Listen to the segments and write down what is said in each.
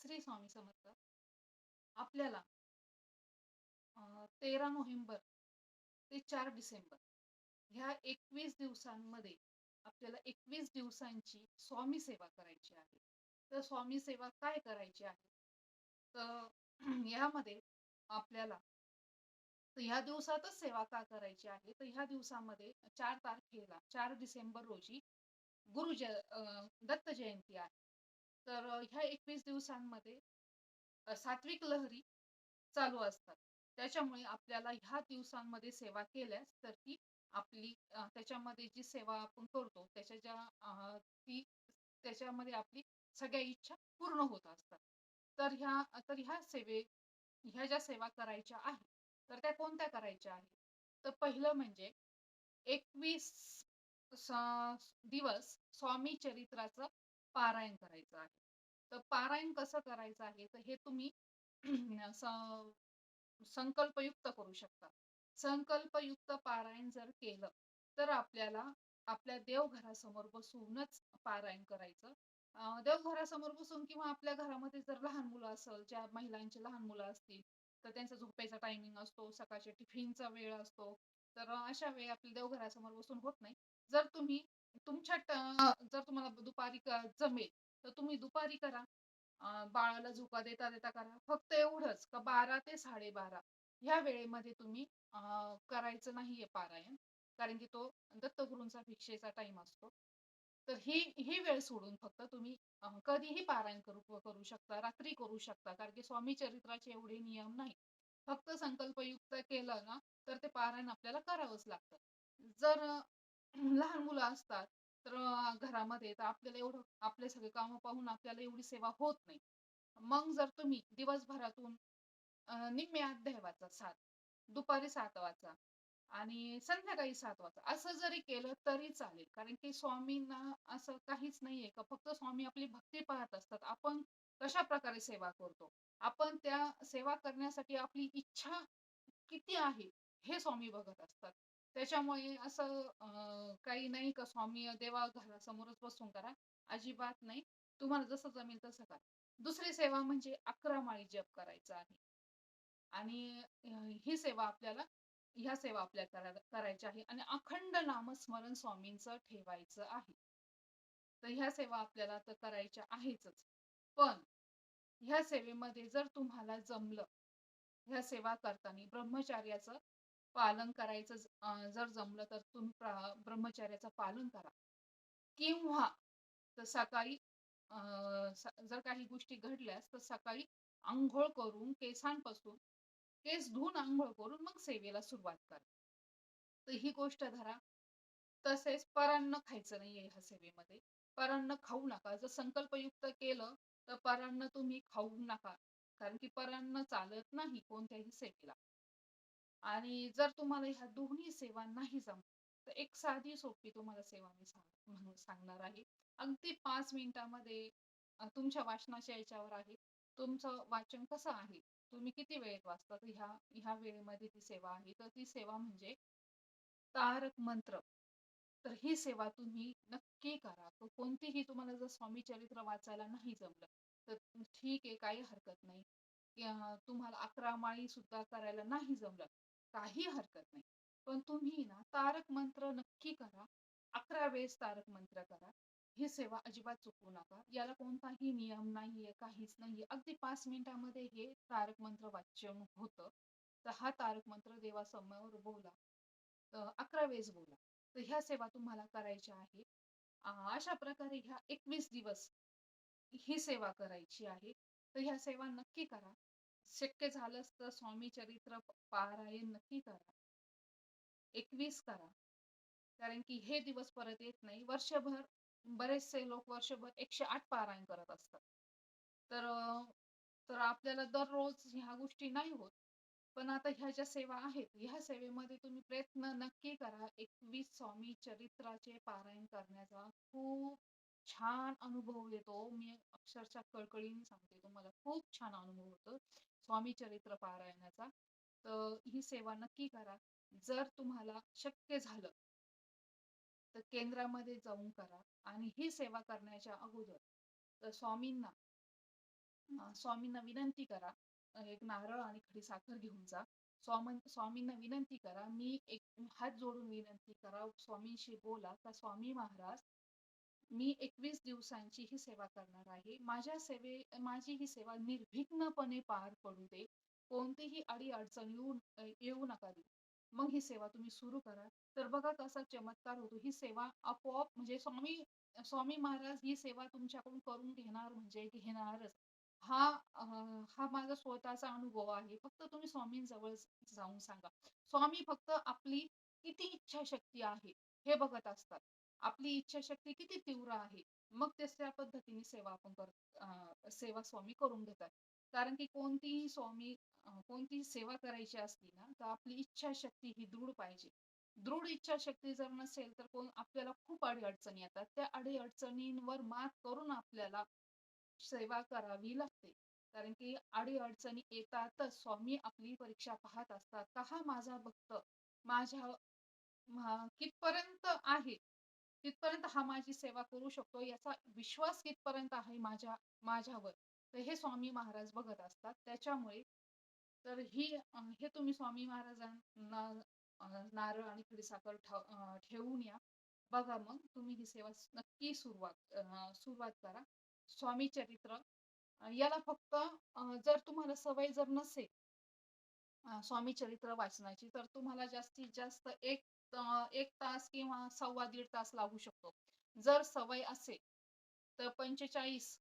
श्री स्वामी समर्थ आपल्याला तेरा नोव्हेंबर ते चार डिसेंबर ह्या एकवीस दिवसांमध्ये आपल्याला एकवीस दिवसांची स्वामी सेवा करायची आहे. तर स्वामी सेवा काय करायची आहे? तर यामध्ये आपल्याला तर ह्या दिवसातच सेवा का करायची आहे? तर ह्या दिवसामध्ये चार तारखेला चार डिसेंबर रोजी गुरु ज दत्त जयंती आहे. तर ह्या एकवीस दिवसांमध्ये सात्विक लहरी चालू असतात. त्याच्यामुळे आपल्याला ह्या दिवसांमध्ये सेवा केल्यास तर ती आपली त्याच्यामध्ये जी सेवा आपण करतो त्याच्या ज्या ती त्याच्यामध्ये आपली सगळ्या इच्छा पूर्ण होत असतात. तर ह्या तर ह्या सेवे ह्या ज्या सेवा करायच्या आहेत तर त्या कोणत्या करायच्या आहेत? तर पहिलं म्हणजे एकवीस दिवस स्वामी चरित्राचं पारायण करायचं आहे. तर पारायण कसं करायचं आहे? तर हे तुम्ही संकल्पयुक्त करू शकता. संकल्पयुक्त पारायण जर केलं तर आपल्याला आपल्या देवघरासमोर बसूनच पारायण करायचं. देवघरासमोर बसून किंवा आपल्या घरामध्ये जर लहान मुलं असेल ज्या महिलांचे लहान मुलं असतील तर त्यांचा झोपेचा टायमिंग असतो सकाळच्या टिफिनचा वेळ असतो. तर अशा वेळी आपल्या देवघरासमोर बसून होत नाही. जर तुम्ही तुमच्या जर तुम्हाला दुपारी जमेल तर तुम्ही दुपारी करा. बाळाला झोका देता देता करा. फक्त एवढंच का बारा ते साडेबारा ह्या वेळेमध्ये तुम्ही करायचं नाहीये पारायण कारण की तो दत्तगुरूंचा भिक्षेचा टाइम असतो. तर ही ही वेळ सोडून फक्त तुम्ही कधीही पारायण करू करू शकता रात्री करू शकता कारण की स्वामी चरित्राचे एवढे नियम नाही फक्त संकल्पयुक्त केलं ना तर ते पारायण आपल्याला करावंच लागतं. जर लहान मुलं असतात तर घरामध्ये तर आपल्याला एवढं आपले सगळे कामं पाहून आपल्याला एवढी सेवा होत नाही. मग जर तुम्ही दिवसभरातून निम्मे अध्याय वाचा सात दुपारी सात वाचा आणि संध्याकाळी सात वाजता असं जरी केलं तरी चालेल. कारण की स्वामींना असं काहीच नाहीये का फक्त स्वामी आपली भक्ती पाहत असतात. आपण कशा प्रकारे सेवा करतो? आपण त्या सेवा करण्यासाठी आपली इच्छा किती आहे हे स्वामी बघत असतात. त्याच्यामुळे असं अं, काही नाही का स्वामी देवा घरासमोरच बसून करा. अजिबात नाही. तुम्हाला जसं जमेल तसं करा. दुसरी सेवा म्हणजे अकरा माळी जप करायचा आहे. आणि अं, ही सेवा आपल्याला ह्या सेवा आपल्या करा करायच्या आहे. आणि अखंड नामस्मरण स्वामींचं ठेवायचं आहे. तर ह्या सेवा आपल्याला तर करायच्या आहेतच. पण ह्या सेवेमध्ये जर तुम्हाला जमलं ह्या सेवा करताना ब्रह्मचार्याचं पालन करायचं जर जमलं तर तुम्ही प्रा- ब्रह्मचर्याचं पालन करा. किंवा तर सकाळी अं, जर काही गोष्टी घडल्यास तर सकाळी आंघोळ करून केसांपासून केस धुवून आंघोळ करून मग सेवेला सुरुवात करा. तर ही गोष्ट धरा. तसेच परान्न खायचं नाहीये ह्या सेवेमध्ये. परान्न खाऊ नका. जर संकल्पयुक्त केलं तर परान्न तुम्ही खाऊ नका. कारण की परान्न चालत नाही कोणत्याही सेवेला. आणि जर तुम्हाला ह्या दोन्ही सेवा नाही जमत तर एक साधी सोपी तुम्हाला सेवा मी सांग सांगणार आहे. अगदी पाच मिनिटामध्ये तुमच्या वाचनाच्या याच्यावर आहे. तुमचं वाचन कसं आहे? तुम्ही किती वेळेत वाचता? तर ह्या ह्या वेळेमध्ये ती सेवा आहे. तर ती सेवा म्हणजे तारक मंत्र. तर ही सेवा तुम्ही नक्की करा. तो कोणतीही तुम्हाला जर स्वामी चरित्र वाचायला नाही जमलं तर ठीक आहे काही हरकत नाही. तुम्हाला अकरा माळी सुद्धा करायला नाही जमलं काही हरकत नाही. पण तुम्ही ना तारक मंत्र नक्की करा. अकरा वेळेस तारक मंत्र करा. ही सेवा अजिबात चुकवू नका. याला कोणताही नियम नाहीये काहीच नाहीये. अगदी पाच मिनिटामध्ये हे तारक मंत्र वाचन होतं. तर हा तारक मंत्र देवासमोर बोला. अकरा वेळेस बोला. तर ह्या सेवा तुम्हाला करायच्या आहे अशा प्रकारे ह्या एकवीस दिवस ही सेवा करायची आहे. तर ह्या सेवा नक्की करा. शक्य झालंच तर स्वामी चरित्र पारायण नक्की करा. एकवीस करा. कारण की हे दिवस परत येत नाही. वर्षभर बरेचसे लोक वर्षभर एकशे आठ पारायण करत असतात. तर तर आपल्याला दररोज ह्या गोष्टी नाही होत. पण आता ह्या ज्या सेवा आहेत ह्या सेवेमध्ये तुम्ही प्रयत्न नक्की करा. एकवीस स्वामी चरित्राचे पारायण करण्याचा. खूप छान अनुभव येतो मी अक्षरशः कळकळीने सांगते तुम्हाला खूप छान अनुभव होतो स्वामी चरित्र पारायणाचा तर ही सेवा नक्की करा जर तुम्हाला शक्य झालं तर केंद्रामध्ये जाऊन करा आणि ही सेवा करण्याच्या अगोदर तर स्वामींना स्वामींना विनंती करा. एक नारळ आणि खडी साखर घेऊन जा. स्वामन स्वामींना विनंती करा. मी एक हात जोडून विनंती करा. स्वामींशी बोला का स्वामी महाराज, मी 21 दिवसांची ही सेवा करणार आहे. माझ्या सेवे माझी ही सेवा निर्विघ्नपणे पार पडू दे. कोणतीही अडी-अडचण येऊ येऊ नका देऊ. मग ही सेवा तुम्ही सुरू करा. तर बघा कसा चमत्कार होतो. ही सेवा आपोआप म्हणजे स्वामी स्वामी महाराज ही सेवा तुमच्याकडून करून घेणार म्हणजे घेणारच. हा हा माझा स्वतःचा अनुभव आहे. फक्त तुम्ही स्वामींजवळ जाऊन सांगा. स्वामी फक्त आपली किती इच्छाशक्ती आहे हे बघत असतात. आपली इच्छाशक्ती किती तीव्र आहे. मग तेच त्या पद्धतीने सेवा आपण कर सेवा स्वामी करून घेतात. कारण की कोणतीही स्वामी कोणतीही सेवा करायची असली ना, तर आपली इच्छाशक्ती ही दृढ पाहिजे. दृढ इच्छाशक्ती जर नसेल, तर कोण आपल्याला खूप अडीअडचणी येतात. त्या अडीअडचणींवर मात करून आपल्याला सेवा करावी लागते. कारण की अडी-अडचणी येतातच. स्वामी आपली परीक्षा पाहत असतात, का हा माझा भक्त माझ्या म्हा कितपर्यंत आहे, तिथपर्यंत हा माझी सेवा करू शकतो, याचा विश्वास कितपर्यंत आहे माझ्या माझ्यावर. तर हे स्वामी महाराज बघत असतात. त्याच्यामुळे तर ही हे तुम्ही स्वामी महाराजांना नारळ आणि खडीसाखर ठेवून या. बघा मग तुम्ही ही सेवा नक्की सुरुवात सुरुवात करा. स्वामी चरित्र याला फक्त जर तुम्हाला सवय जर नसेल स्वामी चरित्र वाचनाची, तर तुम्हाला जास्तीत जास्त एक एक तास किंवा सव्वा दीड तास लागू शकतो. जर सवय असेल, तर 45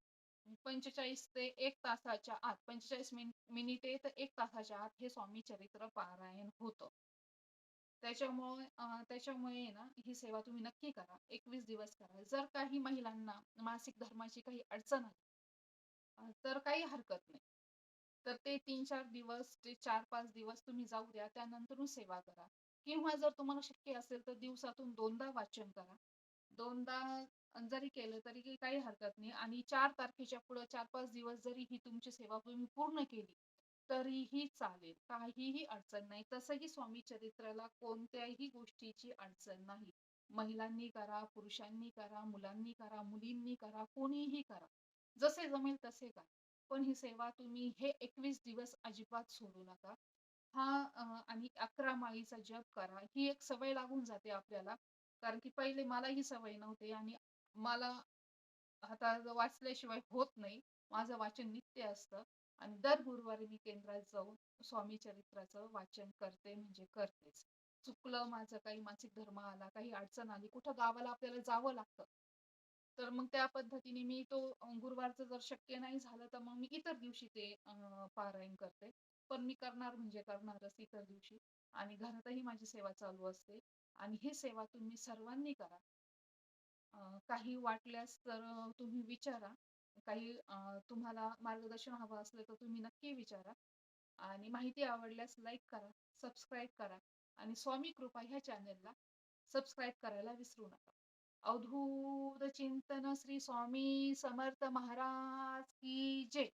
45 ते एक तासाच्या आत 45 मिन मिनिटे तर एक तासाच्या आत हे स्वामी चरित्र पारायण होतं. त्याच्यामुळे त्याच्यामुळे ना, ही सेवा तुम्ही नक्की करा. 21 दिवस करा. जर काही महिलांना मासिक धर्माची काही अडचण आली तर काही हरकत नाही. तर ते 3-4 दिवस, ते 4-5 दिवस तुम्ही जाऊ द्या. त्यानंतर सेवा करा. किंवा जर तुम्हाला शक्य असेल, तर दिवसातून दोनदा वाचन करा. दोनदा जरी केलं तरी काही हरकत नाही आणि चार तारखेच्या पुढे चार पाच दिवस जरी ही तुमची सेवा तुम्ही पूर्ण केली, तरीही चालेल. काहीही अडचण नाही. तसंही स्वामी चरित्राला कोणत्याही गोष्टीची अडचण नाही. महिलांनी करा, पुरुषांनी करा, मुलांनी करा, मुलींनी करा, कोणीही करा. जसे जमेल तसे करा. पण ही सेवा तुम्ही हे 21 दिवस अजिबात सोडू नका. हा अ, आणि 11 माळीचा जप करा. ही एक सवय लागून जाते आपल्याला. कारण की पहिले मला ही सवय नव्हती आणि मला आता वाचल्याशिवाय होत नाही. माझं वाचन नित्य असतं आणि दर गुरुवारी मी केंद्रात जाऊन स्वामी चरित्राचं वाचन करते म्हणजे करतेच. चुकलं माझं काही मासिक धर्म आला, काही अडचण आली, कुठं गावाला आपल्याला जावं लागतं. तर मग त्या पद्धतीने मी तो अ, गुरुवारचं जर शक्य नाही झालं, तर मग मी इतर दिवशी ते अ, पारायण करते. पण मी करणार म्हणजे करणारच इतर दिवशी आणि घरातही माझी सेवा चालू असते आणि ही सेवा तुम्ही सर्वांनी करा. काही वाटल्यास तर तुम्ही विचारा. काही तुम्हाला मार्गदर्शन हवं असलं तर तुम्ही नक्की विचारा आणि माहिती आवडल्यास लाईक करा, सबस्क्राईब करा आणि स्वामी कृपा ह्या चॅनेलला सबस्क्राईब करायला विसरू नका. अवधूत चिंतन श्री स्वामी समर्थ महाराज की जय.